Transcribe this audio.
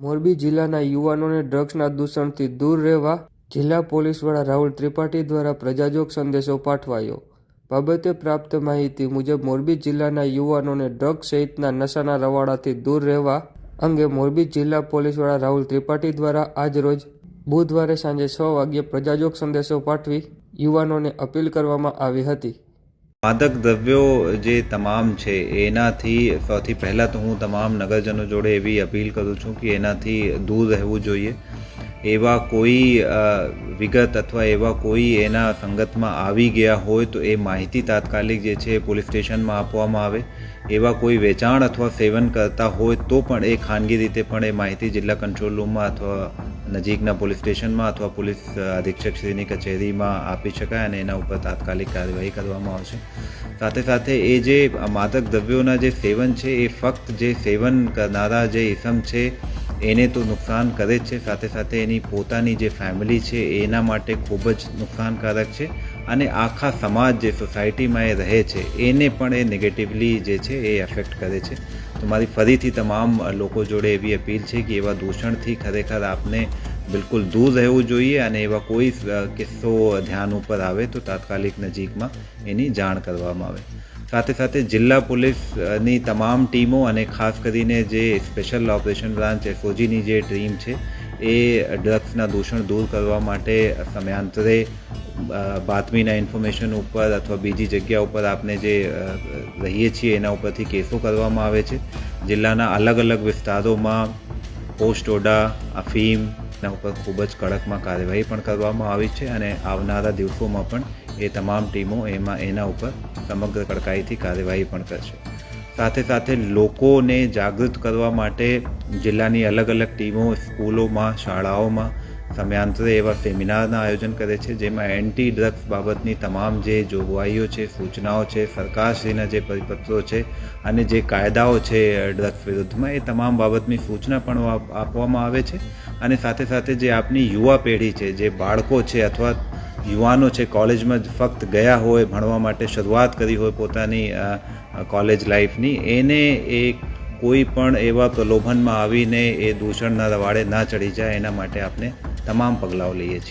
મોરબી જિલ્લાના યુવાનોને ડ્રગ્સના દૂષણથી દૂર રહેવા જિલ્લા પોલીસ વડા રાહુલ ત્રિપાઠી દ્વારા પ્રજાજોગ સંદેશો પાઠવાયો. બાબતે પ્રાપ્ત માહિતી મુજબ મોરબી જિલ્લાના યુવાનોને ડ્રગ્સ સહિતના નશાના રવાડાથી દૂર રહેવા અંગે મોરબી જિલ્લા પોલીસ વડા રાહુલ ત્રિપાઠી દ્વારા આજરોજ બુધવારે સાંજે છ વાગ્યે પ્રજાજોગ સંદેશો પાઠવી યુવાનોને અપીલ કરવામાં આવી હતી. માદક દ્રવ્યો જે તમામ છે, એનાથી સૌથી પહેલાં તો હું તમામ નગરજનો જોડે એવી અપીલ કરું છું કે એનાથી દૂર રહેવું જોઈએ. એવા કોઈ વિગત અથવા એવા કોઈ એના સંગતમાં આવી ગયા હોય તો એ માહિતી તાત્કાલિક જે છે પોલીસ સ્ટેશનમાં આપવામાં આવે. એવા કોઈ વેચાણ અથવા સેવન કરતા હોય તો પણ એ ખાનગી રીતે પણ એ માહિતી જિલ્લા કંટ્રોલ રૂમમાં અથવા નજીકના પોલીસ સ્ટેશનમાં અથવા પોલીસ અધિક્ષકશ્રીની કચેરીમાં આપી શકાય અને એના ઉપર તાત્કાલિક કાર્યવાહી કરવામાં આવશે. સાથે સાથે એ જે માદક દ્રવ્યોના જે સેવન છે, એ ફક્ત જે સેવન કરનારા જે ઇસમ છે, એને તો નુકસાન કરે જ છે. સાથે સાથે એની પોતાની જે ફેમિલી છે, એના માટે ખૂબ જ નુકસાનકારક છે અને આખા સમાજ જે સોસાયટીમાં એ રહે છે, એને પણ એ નેગેટિવલી જે છે, એ એફેક્ટ કરે છે. તો મારી ફરીથી તમામ લોકો જોડે એવી અપીલ છે કે એવા દૂષણથી ખરેખર આપને બિલકુલ દૂર રહેવું જોઈએ અને એવા કોઈ કિસ્સો ધ્યાન ઉપર આવે તો તાત્કાલિક નજીકમાં એની જાણ કરવામાં આવે. સાથે સાથે જિલ્લા પોલીસની તમામ ટીમો અને ખાસ કરીને જે સ્પેશિયલ ઓપરેશન બ્રાન્ચ એસઓજીની જે ટીમ છે, એ ડ્રગ્સના દૂષણ દૂર કરવા માટે સમયાંતરે બાતમીના ઇન્ફોર્મેશન ઉપર અથવા બીજી જગ્યા ઉપર આપણે જે રહીએ છીએ એના ઉપરથી કેસો કરવામાં આવે છે. જિલ્લાના અલગ અલગ વિસ્તારોમાં પોસ્ટ ઓડા અફીમના ઉપર ખૂબ જ કડકમાં કાર્યવાહી પણ કરવામાં આવી છે અને આવનારા દિવસોમાં પણ એ તમામ ટીમો એમાં, એના ઉપર સમગ્ર કડકાઈથી કાર્યવાહી પણ કરશે. સાથે સાથે લોકોને જાગૃત કરવા માટે જિલ્લાની અલગ અલગ ટીમો, સ્કૂલોમાં, શાળાઓમાં સમયાંતરે એવા સેમિનારના આયોજન કરે છે, જેમાં એન્ટી ડ્રગ્સ બાબતની તમામ જે જોગવાઈઓ છે, સૂચનાઓ છે, સરકારશ્રીના જે પરિપત્રો છે અને જે કાયદાઓ છે ડ્રગ્સ વિરુદ્ધમાં, એ તમામ બાબતની સૂચના પણ આપવામાં આવે છે. અને સાથે સાથે જે આપની યુવા પેઢી છે, જે બાળકો છે અથવા યુવાનો છે, કોલેજમાં જ ફક્ત ગયા હોય, ભણવા માટે શરૂઆત કરી હોય પોતાની કોલેજ લાઈફની, એને એ કોઈ પણ એવા પ્રલોભનમાં આવીને એ દૂષણના રવાડે ના ચડી જાય, એના માટે આપણે તમામ પગલાઓ લઈએ છીએ.